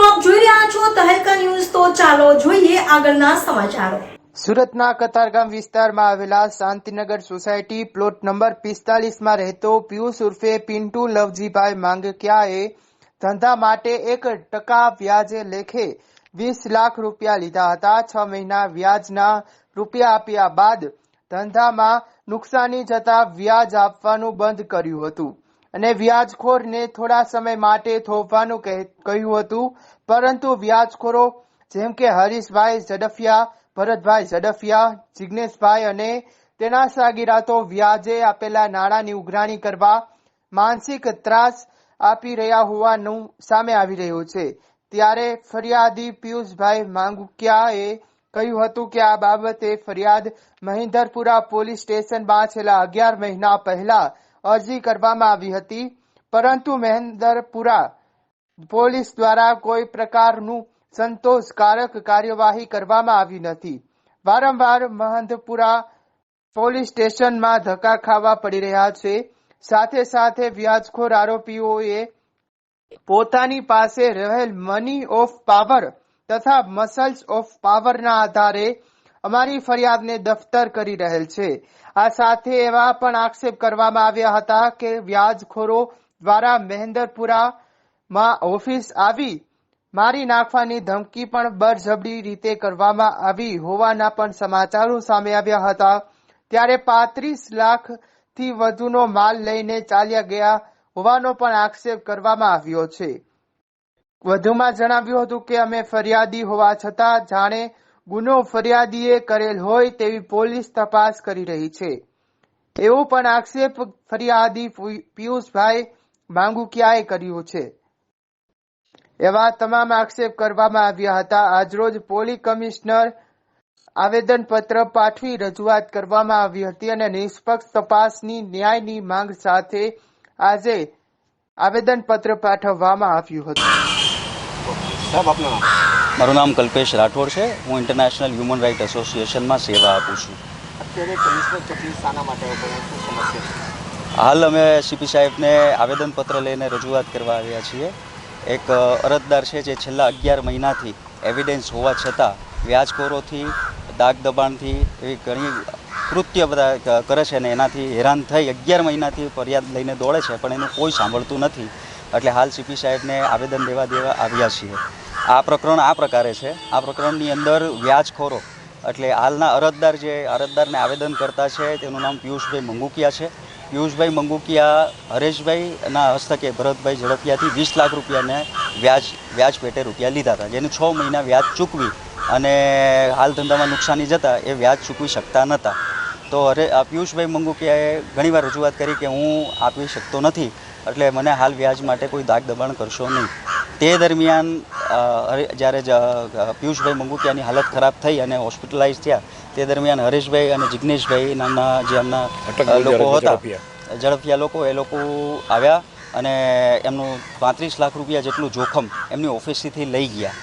મિત્રો, આપ જોઈ રહ્યા છો તહેલકા ન્યૂઝ. તો ચાલો જોઈએ આગળના સમાચારો. સુરતના કતારગામ વિસ્તારમાં આવેલા શાંતિનગર સોસાયટી પ્લોટ નંબર પિસ્તાલીસમાં રહેતો પિયુષ ઉર્ફે પિન્ટુ લવજીભાઈ માંગક્યાએ ધંધા માટે એક ટકા વ્યાજે લેખે વીસ લાખ રૂપિયા લીધા હતા. છ મહિના વ્યાજના રૂપિયા આપ્યા બાદ ધંધામાં નુકસાની જતા વ્યાજ આપવાનું બંધ કર્યું હતું. અને વ્યાજખોરને થોડા સમય માટે થોભવાનું કહે- કહ્યું હતું. પરંતુ વ્યાજખોરો, જેમ કે હરીશભાઈ ઝડફિયા, ભરતભાઈ ઝડફિયા, જિગ્નેશભાઈ અને તેના સાગીરાતો વ્યાજે આપેલા નાણાંની ઉઘરાણી કરવા માનસિક ત્રાસ આપી રહ્યા હોવાનું સામે આવી રહ્યું છે. ત્યારે ફરિયાદી પિયુષભાઈ માંગુકિયાએ કહ્યું હતું કે આ બાબતે ફરિયાદ મહિન્દરપુરા પોલીસ સ્ટેશનમાં છેલ્લા અગિયાર મહિના પહેલા અરજી કરવામાં આવી હતી. પરંતુ મહેન્દરપુરા પોલીસ દ્વારા કોઈ પ્રકારનું સંતોષકારક કાર્યવાહી કરવામાં આવી નથી. વારંવાર મહંતપુરા પોલીસ સ્ટેશનમાં ધક્કા ખાવા પડી રહ્યા છે. સાથે સાથે વ્યાજખોર આરોપીઓએ પોતાની પાસે રહેલ મની ઓફ પાવર તથા મસલ્સ ઓફ પાવરના આધારે અમારી ફરિયાદને દફતર કરી રહેલ છે. આ સાથે એવા પણ આક્ષેપ કરવામાં આવ્યા હતા કે વ્યાજખોરો દ્વારા મહેન્દરપુરામાં ઓફિસ આવી મારી નાખવાની ધમકી પણ બરજબડી રીતે કરવામાં આવી હોવાના પણ સમાચારો સામે આવ્યા હતા. ત્યારે પાંત્રીસ લાખથી વધુનો માલ લઈને ચાલ્યા ગયા હોવાનો પણ આક્ષેપ કરવામાં આવ્યો છે. વધુમાં જણાવ્યું હતું કે અમે ફરિયાદી હોવા છતાં જાણે ગુનો ફરિયાદીએ કરેલ હોય તેવી પોલીસ તપાસ કરી રહી છે. એવો પણ આક્ષેપ ફરિયાદી પિયુષભાઈ માંગુકિયાએ કર્યું છે. એવા તમામ આક્ષેપ કરવામાં આવ્યા હતા. આજરોજ પોલીસ કમિશનર આવેદન પત્ર પાઠવી રજૂઆત કરવામાં આવી હતી અને નિષ્પક્ષ તપાસની ન્યાયની માંગ સાથે આજે આવેદનપત્ર પાઠવવામાં આવ્યું હતું. મારું નામ કલ્પેશ રાઠોડ છે. હું ઇન્ટરનેશનલ હ્યુમન રાઇટ એસોસિએશનમાં સેવા આપું છું. હાલ અમે સીપી સાહેબને આવેદનપત્ર લઈને રજૂઆત કરવા આવ્યા છીએ. એક અરજદાર છે જે છેલ્લા અગિયાર મહિનાથી એવિડન્સ હોવા છતાં વ્યાજખોરોથી દાગ દબાણથી એવી ઘણી કૃત્ય બધા કરે છે ને એનાથી હેરાન થઈ અગિયાર મહિનાથી ફરિયાદ લઈને દોડે છે પણ એનું કોઈ સાંભળતું નથી. એટલે હાલ સીપી સાહેબને આવેદન દેવા દેવા આવ્યા છીએ. આ પ્રકરણ આ પ્રકારે છે. આ પ્રકરણની અંદર વ્યાજખોરો, એટલે હાલના અરજદાર જે અરજદારને આવેદન કરતા છે, તેનું નામ પિયુષભાઈ મંગુકિયા છે. પિયુષભાઈ મંગુકિયા હરેશભાઈના હસ્તકે ભરતભાઈ ઝડપિયાથી વીસ લાખ રૂપિયાને વ્યાજ વ્યાજ પેટે રૂપિયા લીધા હતા. જેને છ મહિના વ્યાજ ચૂકવી અને હાલ ધંધામાં નુકસાની જતાં એ વ્યાજ ચૂકવી શકતા નહોતા. તો આ પિયુષભાઈ મંગુકિયાએ ઘણીવાર રજૂઆત કરી કે હું આપી શકતો નથી, એટલે મને હાલ વ્યાજ માટે કોઈ દાગ દબાણ કરશો નહીં. તે દરમિયાન જ્યારે પિયુષભાઈ મંગુકિયાની હાલત ખરાબ થઈ અને હોસ્પિટલાઇઝ થયા તે દરમિયાન હરેશભાઈ અને જિગ્નેશભાઈ નામના જે એમના લોકો હતા ઝડપિયા લોકો એ લોકો આવ્યા અને એમનું પાંત્રીસ લાખ રૂપિયા જેટલું જોખમ એમની ઓફિસથી લઈ ગયા.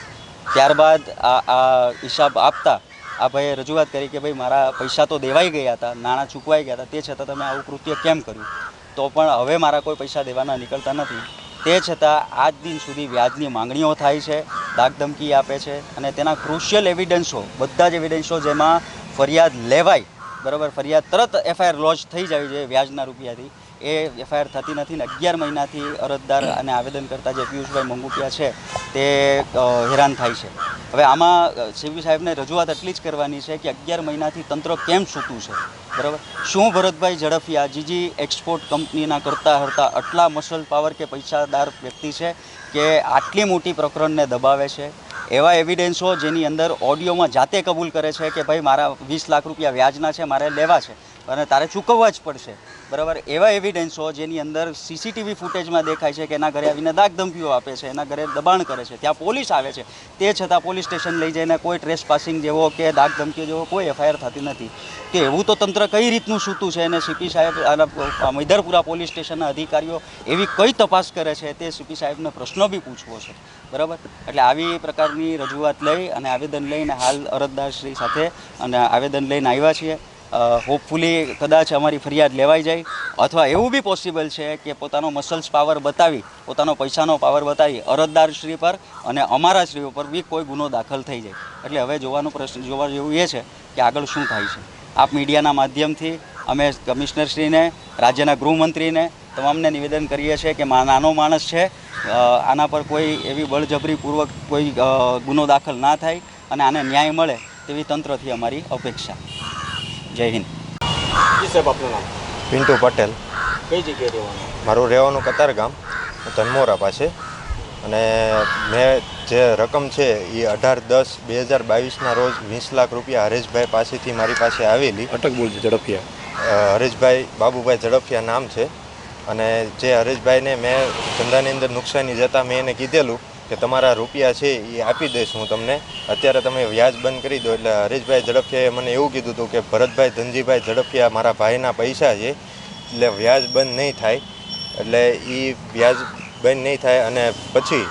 ત્યારબાદ આ આ હિસાબ આપતા આ ભાઈએ રજૂઆત કરી કે ભાઈ મારા પૈસા તો દેવાઈ ગયા હતા નાણાં ચૂકવાઈ ગયા હતા તે છતાં તમે આવું કૃત્ય કેમ કર્યું? તો પણ હવે મારા કોઈ પૈસા દેવાના નીકળતા નથી. તે છતાં આજ દિન સુધી વ્યાજની માંગણીઓ થાય છે, દાગધમકી આપે છે અને તેના ક્રુશિયલ એવિડન્સો બધા જ એવિડન્સો જેમાં ફરિયાદ લેવાય, બરાબર, ફરિયાદ તરત એફઆઈઆર લોન્ચ થઈ જાય છે વ્યાજના રૂપિયાથી. એ એફઆઈઆર થતી નથી ને અગિયાર મહિનાથી અરજદાર અને આવેદન કરતા જે પિયુષભાઈ મંગુટિયા છે, તે હેરાન થાય છે. હવે આમાં સીવી સાહેબને રજૂઆત એટલી જ કરવાની છે કે અગિયાર મહિનાથી તંત્ર કેમ સૂતું છે? બરાબર? શું ભરતભાઈ ઝડફિયા, જીજી એક્સપોર્ટ કંપનીના કરતા હરતા આટલા મસલ પાવર કે પૈસાદાર વ્યક્તિ છે કે આટલી મોટી પ્રકરણને દબાવે છે? એવા એવિડન્સો જેની અંદર ઓડિયોમાં જાતે કબૂલ કરે છે કે ભાઈ મારા વીસ લાખ રૂપિયા વ્યાજના છે, મારે લેવા છે. અને તારે ચૂકવવા જ પડશે. બરાબર? એવા એવિડન્સો જેની અંદર સીસીટીવી ફૂટેજમાં દેખાય છે કે એના ઘરે આવીને દાગ ધમકીઓ આપે છે, એના ઘરે દબાણ કરે છે. ત્યાં પોલીસ આવે છે. તે છતાં પોલીસ સ્ટેશન લઈ જઈને કોઈ ટ્રેસ પાસિંગ જેવો કે દાગ ધમકીઓ જેવો કોઈ એફઆઈઆર થતી નથી. કે એવું તો તંત્ર કઈ રીતનું સૂતું છે અને સીપી સાહેબ આના મૈદરપુરા પોલીસ સ્ટેશનના અધિકારીઓ એવી કઈ તપાસ કરે છે તે સીપી સાહેબને પ્રશ્નો બી પૂછવો છે. બરાબર? એટલે આવી પ્રકારની રજૂઆત લઈ અને આવેદન લઈને હાલ અરજદારશ્રી સાથે અને આવેદન લઈને આવ્યા છીએ. હોપફુલી કદાચ અમારી ફરિયાદ લેવાઈ જાય. અથવા એવું બી પોસિબલ છે કે પોતાનો મસલ્સ પાવર બતાવી, પોતાનો પૈસાનો પાવર બતાવી અરજદાર શ્રી પર અને અમારા શ્રી ઉપર બી કોઈ ગુનો દાખલ થઈ જાય. એટલે હવે જોવાનું પ્રશ્ન, જોવા જેવું એ છે કે આગળ શું થાય છે. આપ મીડિયાના માધ્યમથી અમે કમિશનરશ્રીને રાજ્યના ગૃહમંત્રીને તમામને નિવેદન કરીએ છીએ કે નાનો માણસ છે આના પર કોઈ એવી બળજબરીપૂર્વક કોઈ ગુનો દાખલ ના થાય અને આને ન્યાય મળે તેવી તંત્રથી અમારી અપેક્ષા. જય હિન્દ. જી સાહેબ આપનું નામ? પિન્ટુ પટેલ. કઈ જગ્યાએ રહેવાનું? મારું રહેવાનું કતારગામ ધનમોરા પાસે. અને મેં જે રકમ છે એ અઢાર દસ બે હજાર બાવીસના રોજ વીસ લાખ રૂપિયા હરેશભાઈ પાસેથી મારી પાસે આવેલી. અટક બોલજો ઝડપિયા હરેશભાઈ બાબુભાઈ ઝડપિયા નામ છે. અને જે હરેશભાઈને મેં ધંધાની અંદર નુકસાની જતાં મેં એને કીધેલું કે તમારા રૂપિયા છે એ આપી દઈશ હું તમને. અત્યારે તમે વ્યાજ બંધ કરી દો એટલે હરીશભાઈ ઝડપિયાએ મને એવું કીધું હતું કે ભરતભાઈ, ધનજીભાઈ ઝડપિયા મારા ભાઈના પૈસા છે, એટલે વ્યાજ બંધ નહીં થાય. એટલે એ વ્યાજ બંધ નહીં થાય અને પછી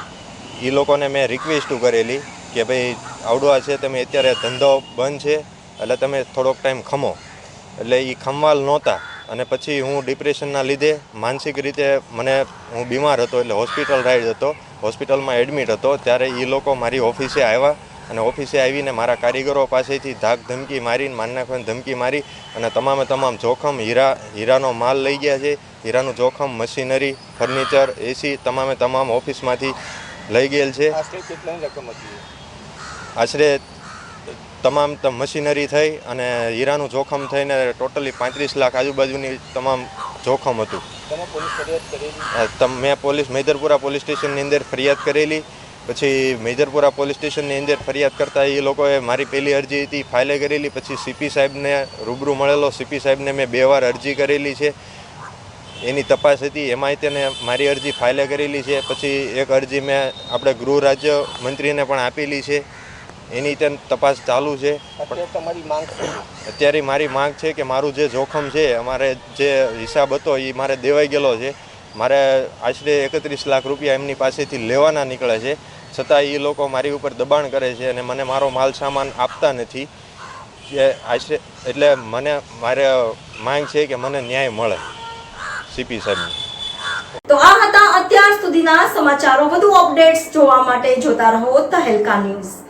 એ લોકોને મેં રિક્વેસ્ટું કરેલી કે ભાઈ આવડવા છે, તમે અત્યારે ધંધો બંધ છે, એટલે તમે થોડોક ટાઈમ ખમો. એટલે એ ખમવાલ નહોતા. અને પછી હું ડિપ્રેશનના લીધે માનસિક રીતે મને, હું બીમાર હતો એટલે હોસ્પિટલ રાઈડ હતો. હોસ્પિટલમાં એડમિટ હતો ત્યારે એ લોકો મારી ઓફિસે આવ્યા અને ઓફિસે આવીને મારા કારીગરો પાસેથી ધાક ધમકી મારીને માન નાખવાની ધમકી મારી અને તમામે તમામ જોખમ હીરા હીરાનો માલ લઈ ગયા છે. હીરાનું જોખમ મશીનરી ફર્નિચર એસી તમામે તમામ ઓફિસમાંથી લઈ ગયેલ છે. આશરે કેટલાની રકમ હતી? આશરે તમામ મશીનરી થઈ અને હીરાનું જોખમ થઈને ટોટલી પાંત્રીસ લાખ આજુબાજુની તમામ જોખમ હતું. મેં પોલીસ મેદરપુરા પોલીસ સ્ટેશનની અંદર ફરિયાદ કરેલી. પછી મેજરપુરા પોલીસ સ્ટેશનની અંદર ફરિયાદ કરતાં એ લોકોએ મારી પહેલી અરજી હતી, ફાઇલે કરેલી. પછી સીપી સાહેબને રૂબરૂ મળેલો. સીપી સાહેબને મેં બે વાર અરજી કરેલી છે. એની તપાસ હતી. એમાંય તેને મારી અરજી ફાઇલે કરેલી છે. પછી એક અરજી મેં આપણે ગૃહ રાજ્ય મંત્રીને પણ આપેલી છે. એની તેમ તપાસ ચાલુ છે. અત્યારે તમારી માંગ શું? છે? અત્યારે મારી માંગ છે કે મારું જે જોખમ છે અમારે જે હિસાબ હતો એ મારે દેવાઈ ગયેલો છે. મારે આશરે એકત્રીસ લાખ રૂપિયા એમની પાસેથી લેવાના નીકળે છે. છતાં એ લોકો મારી ઉપર દબાણ કરે છે અને મને મારો માલ સામાન આપતા નથી. જે આશરે એટલે મને મારે માંગ છે કે મને ન્યાય મળે. સીપી સાહેબ તો આ હતા અત્યાર સુધીના સમાચારો. વધુ અપડેટ્સ જોવા માટે જોતા રહો તહેલકા ન્યૂઝ.